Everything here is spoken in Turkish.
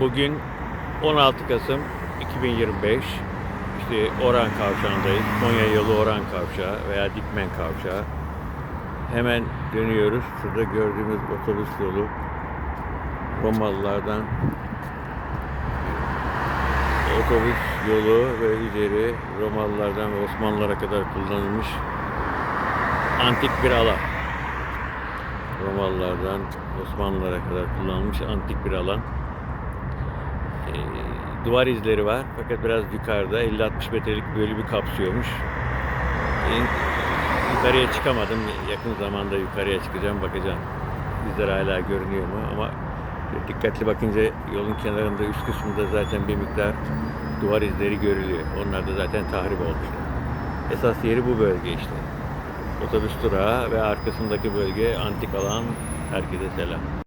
Bugün 16 Kasım 2025. İşte Oran Kavşağı'ndayız. Konya yolu Oran Kavşağı veya Dikmen Kavşağı. Hemen dönüyoruz. Şurada gördüğümüz otobüs yolu Romalılardan otobüs yolu ve üzeri Romalılardan ve Osmanlılara kadar kullanılmış antik bir alan. Romalılardan Osmanlılara kadar kullanılmış antik bir alan. Ee, duvar izleri var fakat biraz yukarıda 50-60 metrelik böyle bir kapsıyormuş. Ee, yukarıya çıkamadım. Yakın zamanda yukarıya çıkacağım bakacağım. İzler hala görünüyor mu ama dikkatli bakınca yolun kenarında üst kısmında zaten bir miktar duvar izleri görülüyor. Onlar da zaten tahrip olmuşlar. Esas yeri bu bölge işte. Otobüs durağı ve arkasındaki bölge antik alan. Herkese selam.